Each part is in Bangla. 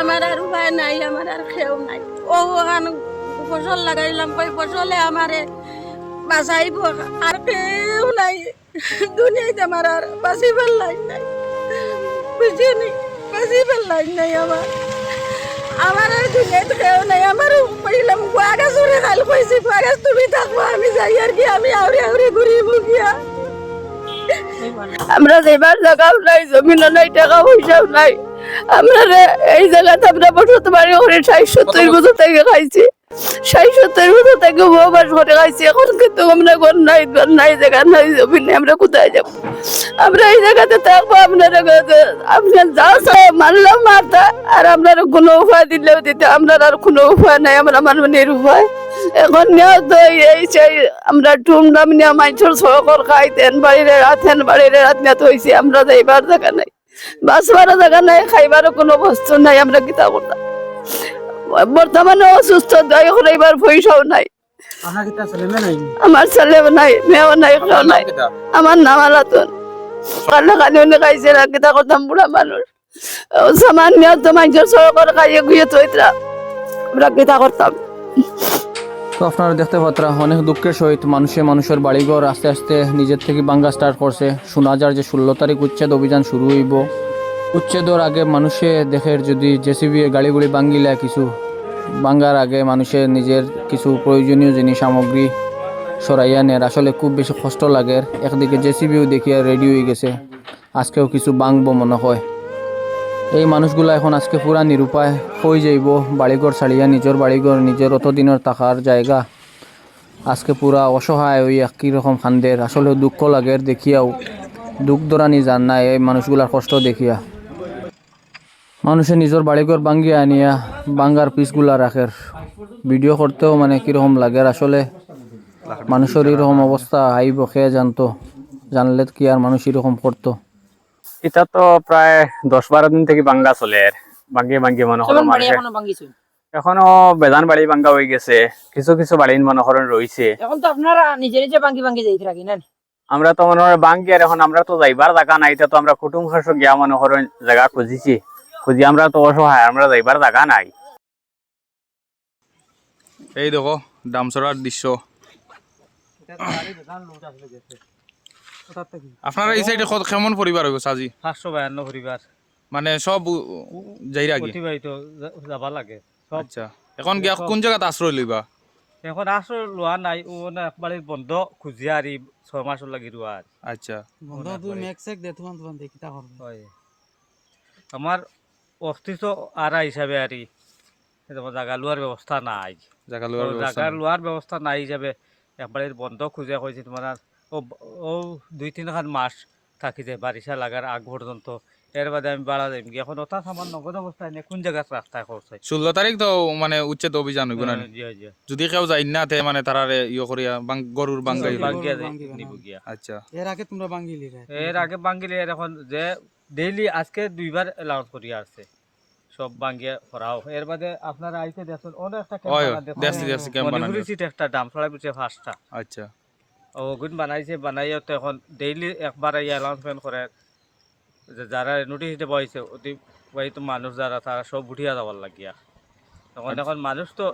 আমার আর উপায় নাই আমার আর খেও নাই। ও ওখান ফসল লাগাইলাম কই ফসলে আমারে বাঁচাইব? আর কেউ নাই দুনিয়াতে আমার আর বাঁচি ফেললাই নাই। বুঝিনি বাঁচি ফেললাই নাই আমার। আমার আর দুনিয়াতে কেউ নাই আমার কইলাম আগে চুরে খাল কইছি আগে তুমি থাকব আমি যাই আর কি আমি আউরে আউরে ঘুরিব গিয়া। আমরা যেবার জায়গাও নাই জমিনও নাই টাকা পয়সাও নাই। আমরা এই জায়গাতে আমরা বসত বাড়ি করে ষাট সত্তর বছর থেকে খাইছি। ষাট সত্তর বছর থেকে বসবাস করে খাইছি। এখন কিন্তু আমরা ঘর নাই ঘর নাই জায়গা নাই জমি নেই আমরা কোথায় যাব? আমরা এই জায়গাতে থাকব আপনারা আপনার যা মানলাম মারতা আর আপনার কোনো উপায় দিলেও দিতে আপনার আর কোনো উপায় নাই আমরা মানবনের উপায়। এখন নেওয়া তো এই সেই আমরা টুমডাম নিয়ে মাইছর সহকর খাই তেন বাড়িরে রাত তেন বাড়িরে রাত নিয়ে হয়েছি আমরা যাইবার জায়গা নাই। বাঁচবার জায়গা নাই খাইবারও কোনো বস্তু নাই আমরা কিতা করতাম বর্তমানে অসুস্থ দয়া এবার পয়সাও নাই। আমার ছেলেও নাই মেয়েও নাই কেউ নাই। আমার নাম আলাতুন। কান্না কানি উনি খাইছে না কিতা করতাম বুড়া মানুষ। সামান্য তো মাইছর সহকর খাইয়ে গুয়ে তৈতরা আমরা কিতা করতাম? তো আপনারা দেখতে পাত্রা, অনেক দুঃখের সহিত মানুষে মানুষের বাড়িঘর আস্তে আস্তে নিজের থেকে বাঙ্গা স্টার্ট করছে। শোনা যার যে ষোলো তারিখ উচ্ছেদ অভিযান শুরু হইব। উচ্ছেদর আগে মানুষে দেখে যদি জেসিবি গাড়িগুলি বাঙ্গিলা কিছু বাঙ্গার আগে মানুষের নিজের কিছু প্রয়োজনীয় জিনিস, সামগ্রী সরাইয়া নের আসলে খুব বেশি কষ্ট লাগে। একদিকে জেসিবিও দেখিয়া রেডি হয়ে গেছে। আজকেও কিছু বাংবো মনে হয়। এই মানুষগুলা এখন আজকে পুরা নিরুপায় হয়ে যাইব। বাড়িঘর ছাড়িয়া নিজের বাড়িঘর, নিজের অতদিনের থাকার জায়গা। আজকে পুরা অসহায় ওই একই রকম খান্দের। আসলে দুঃখ লাগে দেখিয়াও। দুঃখ দরানি জান না এই মানুষগুলার কষ্ট দেখিয়া। মানুষে নিজের বাড়িঘর বাঙ্গিয়া আনিয়া বাঙ্গার পিসগুলা রাখের ভিডিও করতেও মানে কীরকম লাগে আসলে মানুষের এরকম অবস্থা, আইব খেয়ে জানতো? জানলে কি আর মানুষ এরকম করতো? এটা তো প্রায় দশ বারো দিন থেকে বাঙ্গা চলে। আর বাঙ্গিয়ে বাঙ্গিয়ে মনে হলো মানুষের এখনও বেদান বাড়ি বাঙ্গা হয়ে গেছে। কিছু কিছু বাড়ির মনোহরণ রয়েছে। এখন তো আপনারা নিজে নিজে ভাঙ্গি ভাঙ্গি যাইতে রাখি না? আমরা তো মনে হয় বাঙ্গি আর এখন আমরা তো যাইবার জায়গা নাই। এটা তো আমরা কুটুম খাস গিয়া মনে মনোহরণ জায়গা খুঁজিছি। খুঁজি আমরা তো অসহায় আমরা যাইবার জায়গা নাই। এই দেখো ডামসরার দৃশ্য। আপনারা এই সাইডে কত- কেমন পরিবার হইব সাজি? পাঁচশো বায়ান্ন পরিবার। মানে সব যাইরা কি অতিবাহিত যাবা লাগে। সব আচ্ছা। এখন গিয়া কোন জায়গাত আশ্রয় লইবা? এখন আসো লোৱা নাই ও না একবারে বন্ধ খুঁজিয়া আর ছয় মাসের লাগি রোয়া আচ্ছা। বন্ধ তুই মেক সেক দে তোমার তোমার দেখি তা করবে। আমার অস্তিত্ব আরা হিসাবে আর জাগা লোৱাৰ ব্যৱস্থা নাই। জায়গা লইবার ব্যবস্থা জাগা নাই। লোৱাৰ ব্যৱস্থা নাই হিসাবে একবারে বন্ধ খুঁজে কইছে তোমার ও ও দুই তিনখান মাস থাকি যায় বারিশা লাগার আগ পর্যন্ত। এর বাদে আমি বাড়া যাইম কি এখন ওটা আমার নগদ অবস্থায় নেই কোন জায়গাত রাস্তায় খরচ হয়? ষোলো তারিখ তো মানে উচ্ছেদ অভিযান হইব না জি যদি কেউ যাই না তে মানে তারারে ইয়ে করিয়া বাং- গরুর বাঙ্গাই বাঙ্গিয়া নিব গিয়া। আচ্ছা। এর আগে তোমরা বাঙ্গিলি এর আগে বাঙ্গিলে এর এখন যে ডেইলি আজকে দুইবার অ্যালাউন্স করি আসছে। সব বাঙ্গিয়া করাও। এর বাদে আপনারা আইতে দেখুন অনেক একটা ক্যাম্প ওই বানান দেখুন। দেখছি দেখছি কেমন বানানো একটা দাম ছড়াই পিছিয়ে পাঁচটা। আচ্ছা। ওগুন বানাইছে বানাইয়া তো এখন ডেইলি একবার এই অ্যানাউন্সমেন্ট করে যে যারা নোটিশ দিতে পাইছে অতিবাহিত মানুষ যারা তারা সব উঠিয়া যাবার লাগিয়া। তখন এখন মানুষ তো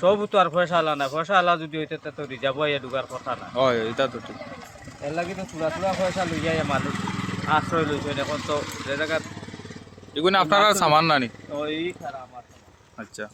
সব তো আর পয়সা আলা না পয়সা আলা যদি হইতে তো রিজার্ভ হইয়া ঢুকার কথা না ওই এটা তো ঠিক। এর লাগি তো চূড়া চূড়া পয়সা লইয়া মানুষ আশ্রয় লইছে এখন তো যে জায়গাত এগুলো আপনারা সামান না? নি ওই খারাপ আচ্ছা।